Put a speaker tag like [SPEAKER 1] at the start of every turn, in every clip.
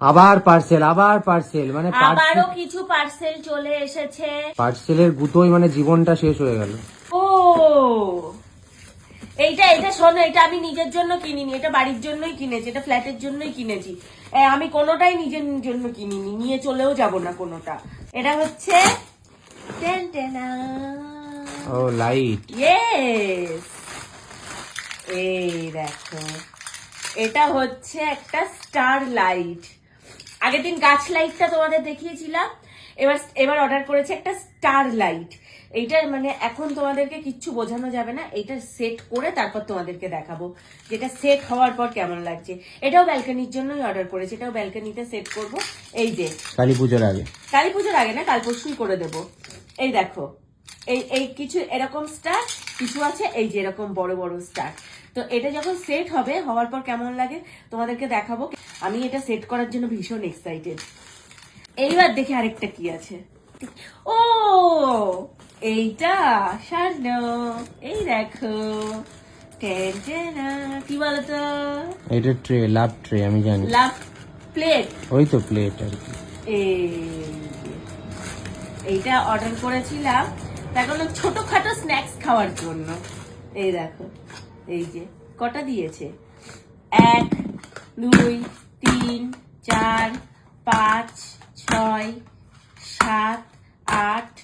[SPEAKER 1] আবার পার্সেল আবার পার্সেল মানে
[SPEAKER 2] আবারও কিছু পার্সেল চলে এসেছে।
[SPEAKER 1] পার্সেলের গুতোই মানে জীবনটা শেষ হয়ে গেল।
[SPEAKER 2] ও! এইটা এটা শোনো এটা আমি নিজের জন্য কিনিনি এটা বাড়ির জন্যই কিনেছি এটা ফ্ল্যাটের জন্যই কিনেছি। আমি কোনোটাই নিজের জন্য কিনিনি নিয়ে চলেও যাব না কোনোটা। এটা হচ্ছে
[SPEAKER 1] ও লাইট
[SPEAKER 2] ইয়েস এই দেখো এটা হচ্ছে একটা স্টার লাইট আগের দিন গাছ লাইটটা তোমাদের দেখিয়েছিলাম। এবার এবার অর্ডার করেছে একটা স্টার লাইট এইটার মানে এখন তোমাদেরকে কিচ্ছু বোঝানো যাবে না। এটা সেট করে তারপর তোমাদেরকে দেখাবো। যেটা সেট হওয়ার পর কেমন লাগছে। এটাও ব্যালকানির জন্যই অর্ডার করেছে। এটাও ব্যালকানিতে সেট করব। এই যে।
[SPEAKER 1] কালী পুজোর আগে।
[SPEAKER 2] কালী পুজোর আগে না? কাল পরশুই করে দেব। এই দেখো। এই এই কিছু এরকম স্টার কিছু আছে এই যে এরকম বড় বড় স্টার তো এটা যখন সেট হবে হওয়ার পর কেমন লাগে তোমাদেরকে দেখাবো। আমি এটা সেট করার জন্য ভীষণ এক্সাইটেড এইবার দেখি আরেকটা কি আছে। ও এইটা স্বর্ণ এই দেখো। কি বলতো?
[SPEAKER 1] এটা ট্রে লাভ ট্রে আমি জানি।
[SPEAKER 2] লাভ প্লেট
[SPEAKER 1] ওই তো প্লেট আর কি।
[SPEAKER 2] এইটা অর্ডার করেছিলাম। এখন ছোটখাটো স্ন্যাক্স খাওয়ার জন্য। এই দেখো এই যে কটা দিয়েছে? এক দুই তিন চার পাঁচ ছয় সাত আট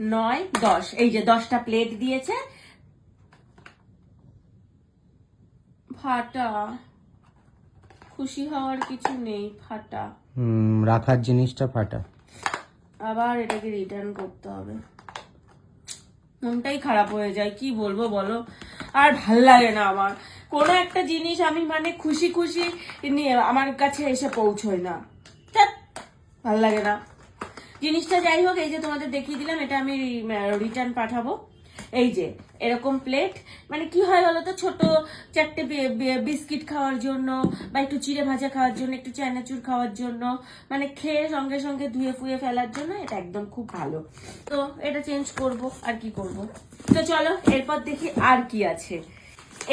[SPEAKER 2] নয় দশ। এই যে দশটা প্লেট দিয়েছে। ফাটা। খুশি হওয়ার কিছু নেই ফাটা।
[SPEAKER 1] হুম, রাখার জিনিসটা ফাটা।
[SPEAKER 2] আবার এটাকে রিটার্ন করতে হবে। মনটাই খারাপ হয়ে যায়, কি বলব বলো? আর ভালো লাগে না আমার। কোনো একটা জিনিস আমি মানে খুশি খুশি নিয়ে আমার কাছে এসে পৌঁছয় না। ভালো লাগে না। জিনিসটা যাই হোক, এই যে তোমাদের দেখিয়ে দিলাম, এটা আমি রিটার্ন পাঠাবো। এই যে, এরকম প্লেট মানে কি হয় বলো তো, ছোট চারটে বিস্কিট খাওয়ার জন্য বা একটু চিড়ে ভাজা খাওয়ার জন্য, একটু চানাচুর খাওয়ার জন্য মানে খেয়ে সঙ্গে সঙ্গে ধুয়ে ফুয়ে ফেলার জন্য এটা একদম খুব ভালো। তো এটা চেঞ্জ করব, আর কি করব? তো চলো, এরপর দেখি আর কি আছে।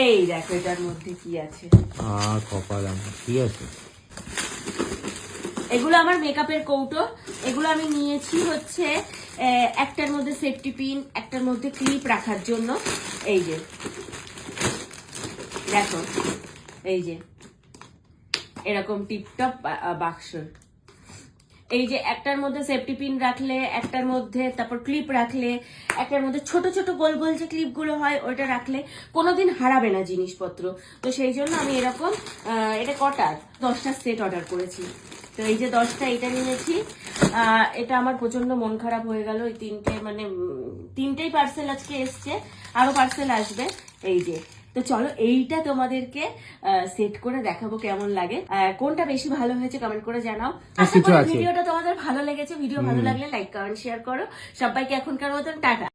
[SPEAKER 2] এই দেখো, এটার মধ্যে কি আছে।
[SPEAKER 1] কি আছে?
[SPEAKER 2] এগুলো আমার মেকআপের কৌটো। এগুলো আমি নিয়েছি হচ্ছে একটার মধ্যে সেফটি পিন একটার মধ্যে ক্লিপ রাখার জন্য। এই যে। দেখো, এই যে। এরকম টিপটপ বাক্স এই যে একটার মধ্যে সেফটি পিন রাখলে, একটার মধ্যে তারপর ক্লিপ রাখলে, একটার মধ্যে ছোট ছোট, গোল গোল যে ক্লিপগুলো হয়, ওইটা রাখলে কোনোদিন হারাবে না জিনিসপত্র। তো সেই জন্য আমি এরকম এটা কটার দশটা সেট অর্ডার করেছি। তো এই যে দশটা এটা নিয়েছি। আহ, এটা আমার প্রচণ্ড মন খারাপ হয়ে গেল। এই তিনটে মানে তিনটেই পার্সেল আজকে এসছে। আরও পার্সেল আসবে। এই যে। তো চলো এইটা তোমাদেরকে সেট করে দেখাবো কেমন লাগে। কোনটা বেশি ভালো হয়েছে কমেন্ট করে জানাও। আশা করি ভিডিওটা তোমাদের ভালো লেগেছে। ভিডিও ভালো লাগলে লাইক কমেন্ট শেয়ার করো। সবাইকে এখনকার মতন টাটা।